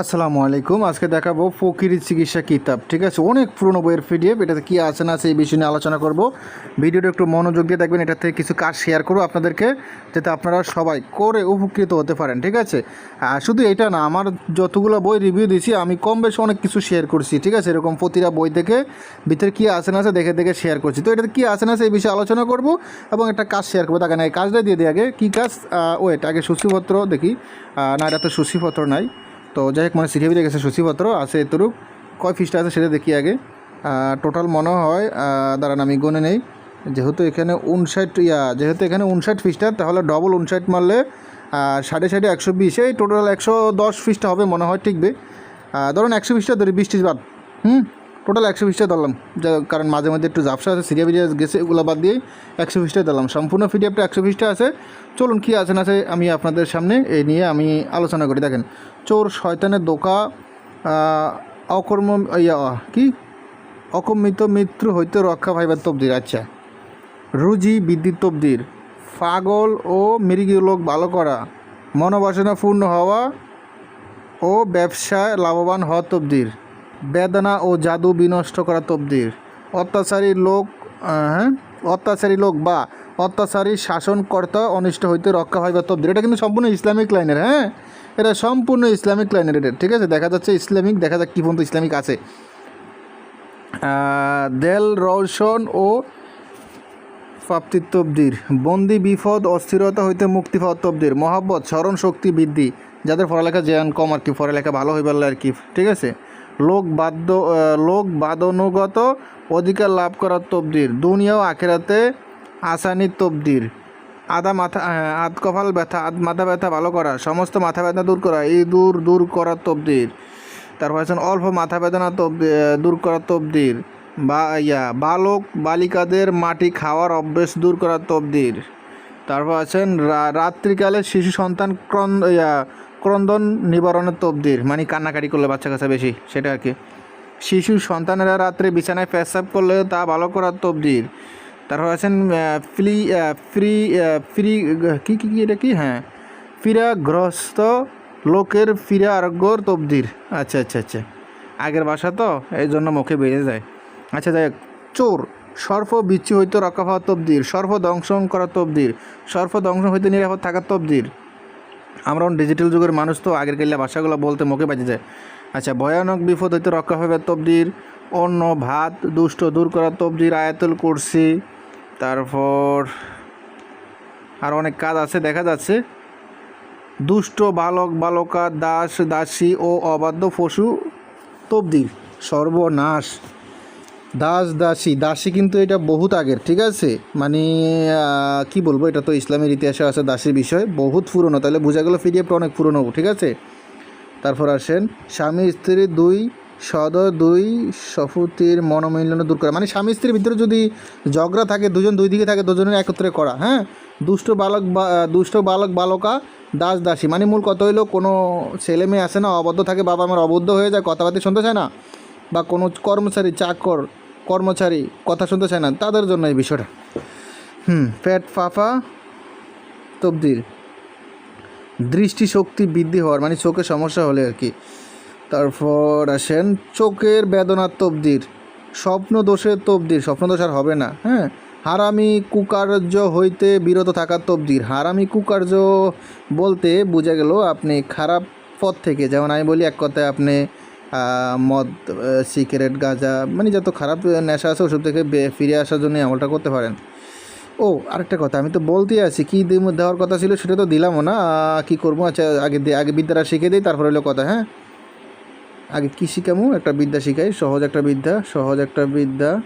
আসসালামু আলাইকুম। আজকে দেখাবো ফকির চিকিৎসা কিতাব, ঠিক আছে? অনেক পুরনো বইয়ের পিডিএফ, এটাতে কী আছে না এই বিষয় নিয়ে আলোচনা করব। ভিডিওটা একটু মনোযোগ দিয়ে দেখবেন এটা থেকে কিছু কাজ শেয়ার করব আপনাদেরকে, যাতে আপনারা সবাই করে উপকৃত হতে পারেন, ঠিক আছে? শুধু এটা না, আমার যতগুলো বই রিভিউ দিয়েছি, আমি কম বেশি অনেক কিছু শেয়ার করছি, ঠিক আছে? এরকম প্রতিটা বই থেকে ভিতরে কী আছে না আছে দেখে দেখে শেয়ার করছি। তো এটাতে কী আছে না এই বিষয়ে আলোচনা করব এবং একটা কাজ শেয়ার করব। দেখেন, এই কাজটা দিয়ে দিই আগে কী কাজ? ওয়েট আগে সূচিপত্র দেখি। না, এটা তো সূচিপত্র নাই। তো যাই হোক মানে সিরিয়া বেরিয়ে গেছে সূচিপত্র আছে এতটুক। কয় ফিসটা আছে সেটা দেখি আগে। টোটাল মনে হয় দাঁড়ান আমি গনে নেই। যেহেতু এখানে উনষাট ইয়া যেহেতু এখানে উনষাট ফিসটা তাহলে ডবল উনষাট মারলে সাড়ে সাড়ে একশো বিশ এই টোটাল একশো দশ ফিসটা হবে মনে হয় আহ, ধরুন একশো বিশটা ধরি বিশ টিস বাদ। হুম? টোটাল একশো বিশটা ধরলাম। কারণ মাঝে মধ্যে একটু জাপসা আছে সিরিয়া বেরিয়ে গেছে এগুলো বাদ দিয়ে একশো বিশটা দিলাম সম্পূর্ণ পিডিএফটা একশো বিশটা আছে। চলুন কী আছে না আছে আমি আপনাদের সামনে এই নিয়ে আমি আলোচনা করি। দেখেন চোর শয়তানের দোকা অকর্ম, ইয়া, কি? অকমিত মৃত্যু হইতে রক্ষা পাইবার তবদির আচ্ছা। রুজি বিদ্যুৎ তবদির, পাগল ও মৃগীলোক ভালো করা, মনোবাসনা পূর্ণ হওয়া ও ব্যবসায় লাভবান হওয়া তবদির, বেদনা ও জাদু বিনষ্ট করা তবদির, অত্যাচারী লোক হ্যাঁ? অত্যাচারী লোক বা অত্যাচারী শাসনকর্তা অনিষ্ট হইতে রক্ষা পাইবার তবদির এটা কিন্তু সম্পূর্ণ ইসলামিক লাইনের হ্যাঁ? এটা সম্পূর্ণ ইসলামিক লাইনের এটা। ঠিক আছে, দেখা যাচ্ছে ইসলামিক, দেখা যাক কী পর্যন্ত ইসলামিক আছে। দেল, রওশন ও তবদির বন্দি, বিপদ, অস্থিরতা হইতে মুক্তি পাওয়ার তবদির মহাব্বত, স্মরণ শক্তি বৃদ্ধি। যাদের পড়ালেখা জ্ঞান কম আর কি, পড়ালেখা ভালো হয়ে পারলে আর কি, ঠিক আছে? লোক বাদ্য লোক বাদনুগত অধিকার লাভ করার তবদির দুনিয়া আখেরাতে আসানির তবদির। আদা মাথা আধ কপাল ব্যথা, আধ মাথা ব্যথা ভালো করা, সমস্ত মাথা ব্যথা দূর করা এই দূর দূর করার তবদির। তারপর আছেন অল্প মাথা বেদনা তব দূর করার তবদির। বা, ইয়া, বালক বালিকাদের মাটি খাওয়ার অভ্যেস দূর করার তবদির। তারপর আছেন রাত্রিকালে শিশু সন্তান ক্রন, ইয়া, ক্রন্দন নিবারণের তবদির। মানে কান্নাকাটি করলে বাচ্চা কাচ্চা বেশি, সেটা আর কি। শিশু সন্তানেরা রাত্রে বিছানায় পেশাব করলে তা ভালো করার তবদির। তারপর আছেন ফ্রি ফ্রি ফ্রি, কী কী এটা কি? হ্যাঁ। ফিরাগ্রস্ত লোকের ফিরে আরোগ্যর তবদির। আচ্ছা আচ্ছা আচ্ছা। আগের বাসা তো, এই জন্য মুখে বেড়ে যায়। আচ্ছা যাই চোর, সর্প বিচ্ছু হইতে রক্ষা পাওয়ার তবদির। সর্প দংশন করার তবদির। সর্প দংশন হইতে নিরাপদ থাকার তবদির। আমরা ডিজিটাল যুগের মানুষ তো, আগের কাল্লা ভাষাগুলো বলতে মুখে বাজে যায়। আচ্ছা ভয়ানক বিপদ হইতে রক্ষা পাবে তবদির। অন্য ভাত, দুষ্ট দূর করার তবদির। আয়াতুল কুরসি তারপর আর অনেক কাজ আছে, দেখা যাচ্ছে। দুষ্ট, বালক, বালকা, দাস, দাসী ও অবাধ্য পশু তবদির সর্বনাশ। দাস, দাসী দাসী কিন্তু এটা বহুত আগের, ঠিক আছে? মানে কি বলব, এটা তো ইসলামের ইতিহাসে আছে দাসীর বিষয়, বহুত পুরনো। তাহলে বোঝা গেল পিডিএফটা অনেক পুরনো, ঠিক আছে? তারপর আসেন, স্বামী, স্ত্রী, দুই সদ দুই সফুতির মনোমিলন দূর করা। মানে স্বামী স্ত্রীর ভিতরে যদি ঝগড়া থাকে, দুজন দুই দিকে থাকে, দুজনের একত্রে করা হ্যাঁ? দুষ্ট বালক বা দুষ্ট বালক বালকা, দাস দাসী। মানে মূল কত হইল, কোনো ছেলে মেয়ে আসে না, অবদ্ধ থাকে, বাবা আমার অবদ্ধ হয়ে যায়, কথাবার্তা শুনতে চায় না, বা কোনো কর্মচারী, চাকর, কর্মচারী কথা শুনতে চায় না, তাদের জন্য এই বিষয়টা। হুম, ফ্যাট ফাফা তবদির দৃষ্টিশক্তি বৃদ্ধি হওয়ার মানে চোখে সমস্যা হলে আর কি। তারপর আসেন চোখের বেদনার তবদির। স্বপ্ন দোষের তবদির, স্বপ্ন দোষ আর হবে না হ্যাঁ? হারামি কুকার্য হইতে বিরত থাকার তবদির। হারামি কুকার্য বলতে বোঝা গেল আপনি খারাপ পথ থেকে, যেমন আমি বলি এক কথায় আপনি মদ সিগারেট, গাঁজা মানে যত খারাপ নেশা আছে ওসব থেকে ফিরে আসার জন্য আমলটা করতে পারেন। ও, আরেকটা কথা, আমি তো বলতেই আছি, কী দেওয়ার কথা ছিল সেটা তো দিলামও না কি করব? আচ্ছা আগে আগে বিদ্যাটা শিখে দিই, তারপর হলো কথা হ্যাঁ? আগে কী শিখামো? একটা বিদ্যা শিখাই। সহজ একটা বিদ্যা, সহজ একটা বিদ্যা।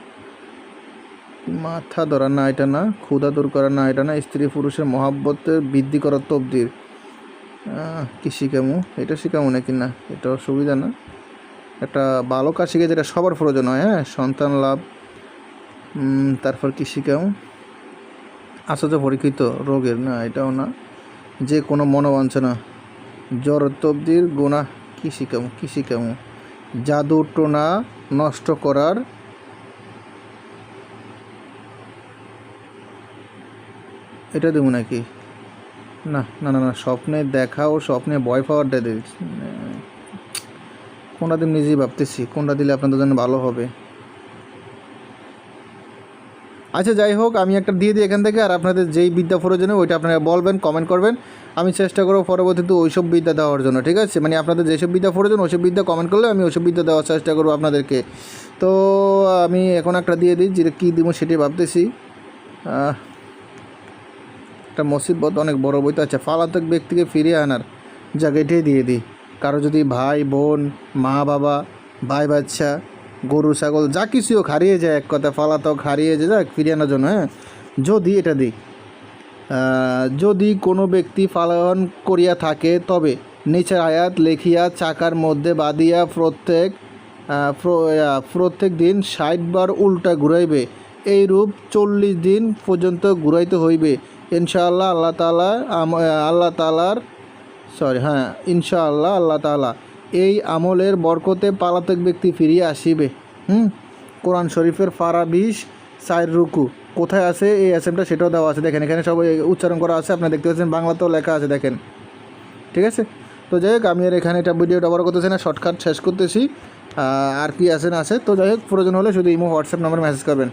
মাথা ধরা না, এটা না। ক্ষুধা দূর করা না, এটা না। স্ত্রী পুরুষের মহাব্বতের বৃদ্ধি করার তবদির। কি শিখামো? এটা শিখামো নাকি না? এটা সুবিধা না। একটা ভালো কাজ শিখে যেটা সবার প্রয়োজন হয় হ্যাঁ? সন্তান লাভ। তারপর কি শিখামো? আসতে পরীক্ষিত রোগের। না, এটাও না। যে কোনো মনোবাঞ্ছনা। জ্বর, তবদির গোনা কী শিখামো কী শিখামো জাদু টোনা নষ্ট করার এটা দেবো নাকি? না না না না, স্বপ্নে দেখা ও স্বপ্নে ভয় পাওয়ারটা দিই কোনটা দিন নিজেই ভাবতেছি, কোনটা দিলে আপনাদের জন্য ভালো হবে? আচ্ছা যাই হোক, আমি একটা দিয়ে দিই এখান থেকে, আর আপনাদের যেই বিদ্যা প্রয়োজনে ওইটা আপনারা বলবেন কমেন্ট করবেন। আমি চেষ্টা করব পরবর্তীতে ওইসব বিদ্যা দেওয়ার জন্য, ঠিক আছে? মানে আপনাদের যেসব বিদ্যা প্রয়োজন, ওইসব বিদ্যা কমেন্ট করলে আমি ওইসব বিদ্যা দেওয়ার চেষ্টা করব আপনাদেরকে। তো, আমি এখন একটা দিয়ে দিই যেটা কী দিব সেটাই ভাবতেছি। একটা মুসিবত অনেক বড় বই তো আচ্ছা ফালাতক ব্যক্তিকে ফিরিয়ে আনার জায়গাটাই দিয়ে দিই। কারও যদি ভাই, বোন, মা, বাবা, ভাই, বাচ্চা গরু, ছাগল, যা কিছু হোক, হারিয়ে যায়, এক কথা ফালাতক হারিয়ে যায় যাক ফিরিয়ে আনার জন্য হ্যাঁ? যদি এটা দিই যদি কোনো ব্যক্তি পালন করিয়া থাকে, তবে নিচের আয়াত লেখিয়া, চাকার মধ্যে বাঁধিয়া প্রত্যেক প্রত্যেক দিন ষাট বার উল্টা ঘুরাইবে। এই রূপ চল্লিশ দিন পর্যন্ত ঘুরাইতে হইবে। ইনশাআল্লাহ আল্লাহ তালা আল্লাহ তালার সরি হ্যাঁ ইনশাআল্লাহ আল্লাহ তালা এই আমলের বরকতে পালাতক ব্যক্তি ফিরিয়ে আসিবে। হুম? কোরআন শরীফের ফারা বিশ সাইর রুকু। কোথায় আছে এই অ্যাসেমটা সেটাও দেওয়া আছে। দেখেন, এখানে সব উচ্চারণ করা আছে। আপনি দেখতে পাচ্ছেন, বাংলাতেও লেখা আছে, দেখেন। ঠিক আছে? তো যাই হোক, আমি আর এখানে এটা ভিডিওটা বড় করতেছি না, শর্টকাট শেষ করতেছি। আর কি আছে না আছে। তো যাই হোক, প্রয়োজন হলে শুধু ইমো, হোয়াটসঅ্যাপ নাম্বার মেসেজ করবেন।